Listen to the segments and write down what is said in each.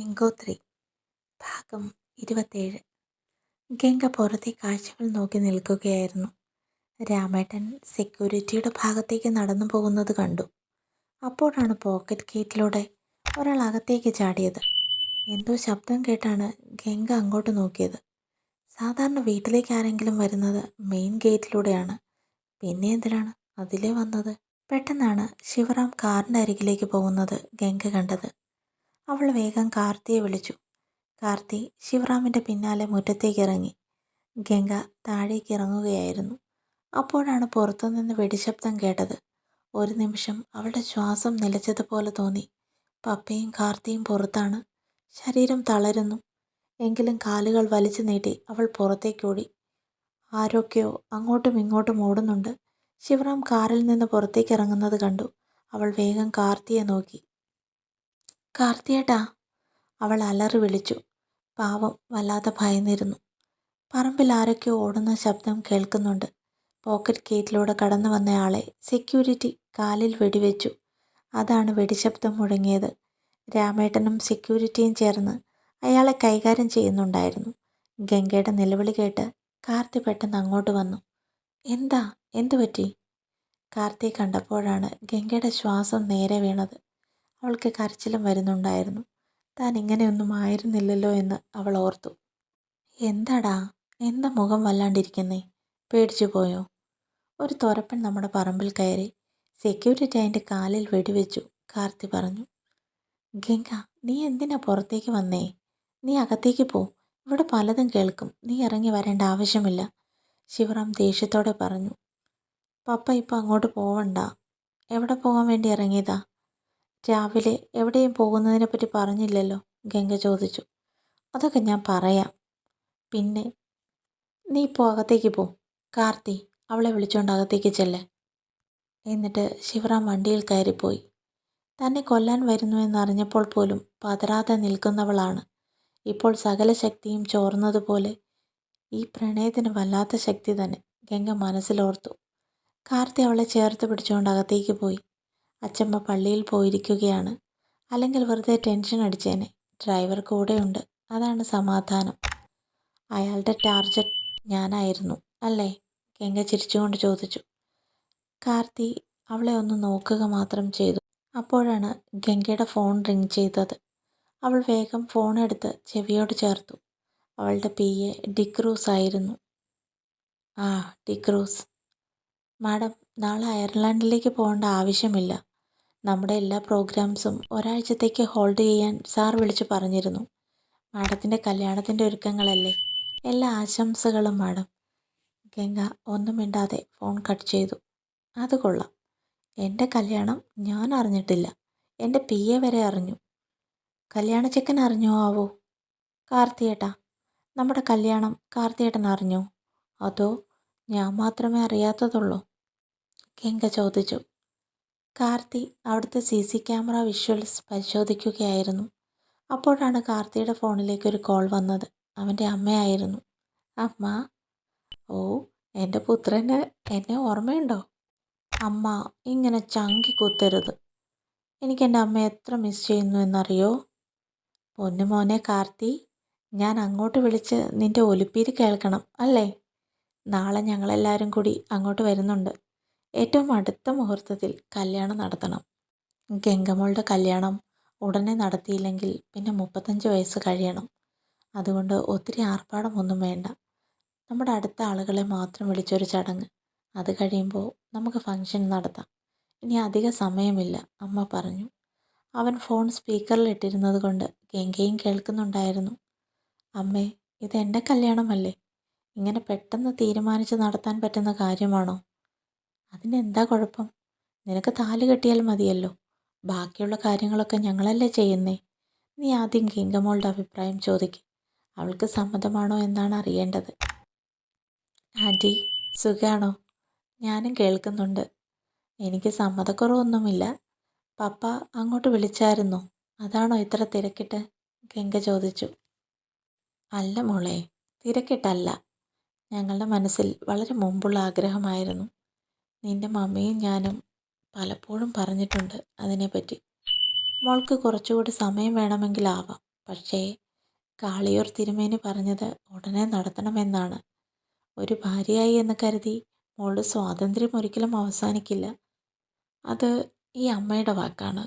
ഗംഗോത്രി ഭാഗം ഇരുപത്തേഴ്. ഗംഗ പുറത്തെ കാഴ്ചകൾ നോക്കി നിൽക്കുകയായിരുന്നു. രാമേട്ടൻ സെക്യൂരിറ്റിയുടെ ഭാഗത്തേക്ക് നടന്നു പോകുന്നത് കണ്ടു. അപ്പോഴാണ് പോക്കറ്റ് ഗേറ്റിലൂടെ ഒരാൾ അകത്തേക്ക് ചാടിയത്. എന്തോ ശബ്ദം കേട്ടാണ് ഗംഗ അങ്ങോട്ട് നോക്കിയത്. സാധാരണ വീട്ടിലേക്ക് ആരെങ്കിലും വരുന്നത് മെയിൻ ഗേറ്റിലൂടെയാണ് പിന്നെ എന്തിനാണ് അതിലേ വന്നത്? പെട്ടെന്നാണ് ശിവറാം കാറിന്റെ അരികിലേക്ക് പോകുന്നത് ഗംഗ കണ്ടത്. അവൾ വേഗം കാർത്തിയെ വിളിച്ചു. കാർത്തി ശിവറാമിന്റെ പിന്നാലെ മുറ്റത്തേക്ക് ഇറങ്ങി ഗംഗ താഴേക്ക് ഇറങ്ങുകയായിരുന്നു. അപ്പോഴാണ് പുറത്തുനിന്ന് വെടിശബ്ദം കേട്ടത്. ഒരു നിമിഷം അവളുടെ ശ്വാസം നിലച്ചതുപോലെ തോന്നി. പപ്പയും കാർത്തിയും പുറത്താണ്. ശരീരം തളരുന്നു. എങ്കിലും കാലുകൾ വലിച്ചു നീട്ടി അവൾ പുറത്തേക്കോടി ആരൊക്കെയോ അങ്ങോട്ടും ഇങ്ങോട്ടും ഓടുന്നുണ്ട്. ശിവറാം കാറിൽ നിന്ന് പുറത്തേക്ക് ഇറങ്ങുന്നത് കണ്ടു. അവൾ വേഗം കാർത്തിയെ നോക്കി. കാർത്തിയേട്ടാ. അവൾ അലറി വിളിച്ചു. പാവം വല്ലാതെ ഭയന്നിരുന്നു. പറമ്പിൽ ആരൊക്കെയോ ഓടുന്ന ശബ്ദം കേൾക്കുന്നുണ്ട്. പോക്കറ്റ് ഗേറ്റിലൂടെ കടന്നു വന്നയാളെ സെക്യൂരിറ്റി കാലിൽ വെടിവെച്ചു. അതാണ് വെടിശബ്ദം മുഴങ്ങിയത്. രാമേട്ടനും സെക്യൂരിറ്റിയും ചേർന്ന് അയാളെ കൈകാര്യം ചെയ്യുന്നുണ്ടായിരുന്നു. ഗംഗയുടെ നിലവിളി കേട്ട് കാർത്തി പെട്ടെന്ന് അങ്ങോട്ട് വന്നു. എന്താ? എന്തു പറ്റി കാർത്തിയെ കണ്ടപ്പോഴാണ് ഗംഗയുടെ ശ്വാസം നേരെ വീണത്. അവൾക്ക് കരച്ചിലും വരുന്നുണ്ടായിരുന്നു. താൻ ഇങ്ങനെയൊന്നും ആയിരുന്നില്ലല്ലോ എന്ന് അവൾ ഓർത്തു. എന്താടാ? എന്താ മുഖം വല്ലാണ്ടിരിക്കുന്നേ? പേടിച്ചു പോയോ? ഒരു തുരപ്പൻ നമ്മുടെ പറമ്പിൽ കയറി സെക്യൂരിറ്റി അതിന്റെ കാലിൽ വെടിവെച്ചു കാർത്തി പറഞ്ഞു. ഗംഗ നീ എന്തിനാ പുറത്തേക്ക് വന്നേ? നീ അകത്തേക്ക് പോ. ഇവിടെ പലതും കേൾക്കും. നീ ഇറങ്ങി വരേണ്ട ആവശ്യമില്ല ശിവറാം ദേഷ്യത്തോടെ പറഞ്ഞു. പപ്പ ഇപ്പം അങ്ങോട്ട് പോവണ്ട. എവിടെ പോകാൻ വേണ്ടി ഇറങ്ങിയതാ? രാവിലെ എവിടെയും പോകുന്നതിനെപ്പറ്റി പറഞ്ഞില്ലല്ലോ? ഗംഗ ചോദിച്ചു. അതൊക്കെ ഞാൻ പറയാം. പിന്നെ നീ ഇപ്പോൾ അകത്തേക്ക് പോ. കാർത്തി അവളെ വിളിച്ചുകൊണ്ട് അകത്തേക്ക് ചെല്ലേ. എന്നിട്ട് ശിവറാം വണ്ടിയിൽ കയറിപ്പോയി. തന്നെ കൊല്ലാൻ വരുന്നു എന്നറിഞ്ഞപ്പോൾ പോലും പതരാതെ നിൽക്കുന്നവളാണ്. ഇപ്പോൾ സകല ശക്തിയും ചോർന്നതുപോലെ ഈ പ്രണയത്തിന് വല്ലാത്ത ശക്തി തന്നെ ഗംഗ മനസ്സിലോർത്തു. കാർത്തി അവളെ ചേർത്ത് പിടിച്ചുകൊണ്ട് അകത്തേക്ക് പോയി. അച്ചമ്മ പള്ളിയിൽ പോയിരിക്കുകയാണ്. അല്ലെങ്കിൽ വെറുതെ ടെൻഷൻ അടിച്ചേനെ. ഡ്രൈവർ കൂടെയുണ്ട്. അതാണ് സമാധാനം. അയാളുടെ ടാർജറ്റ് ഞാനായിരുന്നു. അല്ലേ? കെങ്ക ചിരിച്ചുകൊണ്ട് ചോദിച്ചു. കാർത്തി അവളെ ഒന്ന് നോക്കുക മാത്രം ചെയ്തു. അപ്പോഴാണ് ഗംഗയുടെ ഫോൺ റിങ് ചെയ്തത്. അവൾ വേഗം ഫോൺ എടുത്ത് ചെവിയോട് ചേർത്തു. അവളുടെ പി എ ഡിക്രൂസ് ആയിരുന്നു. ആ ഡിക്രൂസ്. മാഡം നാളെ അയർലൻഡിലേക്ക് പോകേണ്ട ആവശ്യമില്ല. നമ്മുടെ എല്ലാ പ്രോഗ്രാംസും ഒരാഴ്ചത്തേക്ക് ഹോൾഡ് ചെയ്യാൻ സാർ വിളിച്ചു പറഞ്ഞിരുന്നു. മാഡത്തിന്റെ കല്യാണത്തിന്റെ ഒരുക്കങ്ങളല്ലേ? എല്ലാ ആശംസകളും മാഡം. ഗംഗ ഒന്നും മിണ്ടാതെ ഫോൺ കട്ട് ചെയ്തു. അത് കൊള്ളാം. എന്റെ കല്യാണം ഞാൻ അറിഞ്ഞിട്ടില്ല. എന്റെ പി എ വരെ അറിഞ്ഞു. കല്യാണ ചെക്കൻ അറിഞ്ഞോ ആവോ? കാർത്തിയേട്ടാ നമ്മുടെ കല്യാണം കാർത്തിയേട്ടൻ അറിഞ്ഞോ? അതോ ഞാൻ മാത്രമേ അറിയാത്തതുള്ളൂ? ഗംഗ ചോദിച്ചു. കാർത്തി അവിടുത്തെ സി സി ക്യാമറ വിഷ്വൽസ് പരിശോധിക്കുകയായിരുന്നു. അപ്പോഴാണ് കാർത്തിയുടെ ഫോണിലേക്ക് ഒരു കോൾ വന്നത്. അവന്റെ അമ്മയായിരുന്നു. അമ്മ ഓ എന്റെ പുത്രന് എന്നെ ഓർമ്മയുണ്ടോ? അമ്മ ഇങ്ങനെ ചങ്കി കുത്തരുത്. എനിക്ക് എന്റെ അമ്മ എത്ര മിസ് ചെയ്യുന്നു എന്നറിയോ? പൊന്നു മോനെ കാർത്തി ഞാൻ അങ്ങോട്ട് വിളിച്ച് നിന്റെ ഒലിപ്പീര് കേൾക്കണം അല്ലേ? നാളെ ഞങ്ങളെല്ലാവരും കൂടി അങ്ങോട്ട് വരുന്നുണ്ട്. ഏറ്റവും അടുത്ത മുഹൂർത്തത്തിൽ കല്യാണം നടത്തണം. ഗംഗമോളുടെ കല്യാണം ഉടനെ നടത്തിയില്ലെങ്കിൽ പിന്നെ മുപ്പത്തഞ്ച് വയസ്സ് കഴിയണം. അതുകൊണ്ട് ഒത്തിരി ആർഭാടമൊന്നും വേണ്ട. നമ്മുടെ അടുത്ത ആളുകളെ മാത്രം വിളിച്ചൊരു ചടങ്ങ്. അത് കഴിയുമ്പോൾ നമുക്ക് ഫംഗ്ഷൻ നടത്താം. ഇനി അധിക സമയമില്ല അമ്മ പറഞ്ഞു. അവൻ ഫോൺ സ്പീക്കറിൽ ഇട്ടിരുന്നത് കൊണ്ട് ഗംഗയും കേൾക്കുന്നുണ്ടായിരുന്നു. അമ്മേ ഇത് എന്റെ കല്യാണമല്ലേ? ഇങ്ങനെ പെട്ടെന്ന് തീരുമാനിച്ച് നടത്താൻ പറ്റുന്ന കാര്യമാണോ? അതിനെന്താ കുഴപ്പം? നിനക്ക് താലി കെട്ടിയാൽ മതിയല്ലോ. ബാക്കിയുള്ള കാര്യങ്ങളൊക്കെ ഞങ്ങളല്ലേ ചെയ്യുന്നേ? നീ ആദ്യം കിങ്കമോളുടെ അഭിപ്രായം ചോദിക്ക്. അവൾക്ക് സമ്മതമാണോ എന്നാണ് അറിയേണ്ടത്. ആന്റി സുഖാണോ? ഞാനും കേൾക്കുന്നുണ്ട്. എനിക്ക് സമ്മതക്കുറവൊന്നുമില്ല. പപ്പ അങ്ങോട്ട് വിളിച്ചായിരുന്നു. അതാണോ ഇത്ര തിരക്കിട്ട്? ഗംഗ ചോദിച്ചു. അല്ല മോളെ തിരക്കിട്ടല്ല. ഞങ്ങളുടെ മനസ്സിൽ വളരെ മുമ്പുള്ള ആഗ്രഹമായിരുന്നു. നിന്റെ മമ്മിയും ഞാനും പലപ്പോഴും പറഞ്ഞിട്ടുണ്ട് അതിനെപ്പറ്റി. മോൾക്ക് കുറച്ചുകൂടി സമയം വേണമെങ്കിലാവാം. പക്ഷേ കാളിയൂർ തിരുമേനി പറഞ്ഞത് ഉടനെ നടത്തണമെന്നാണ്. ഒരു ഭാര്യയായി എന്ന് കരുതി മോളുടെ സ്വാതന്ത്ര്യം ഒരിക്കലും അവസാനിക്കില്ല. അത് ഈ അമ്മയുടെ വാക്കാണ്.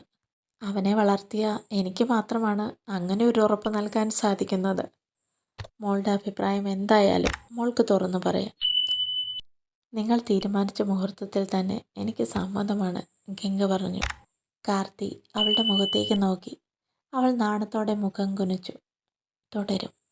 അവനെ വളർത്തിയ എനിക്ക് മാത്രമാണ് അങ്ങനെ ഒരു ഉറപ്പ് നൽകാൻ സാധിക്കുന്നത്. മോളുടെ അഭിപ്രായം എന്തായാലും മോൾക്ക് തുറന്നു പറയാം. നിങ്ങൾ തീരുമാനിച്ച മുഹൂർത്തത്തിൽ തന്നെ എനിക്ക് സമ്മതമാണ് ഗംഗ പറഞ്ഞു. കാർത്തി അവളുടെ മുഖത്തേക്ക് നോക്കി. അവൾ നാണത്തോടെ മുഖം കുനിച്ചു. തുടരും.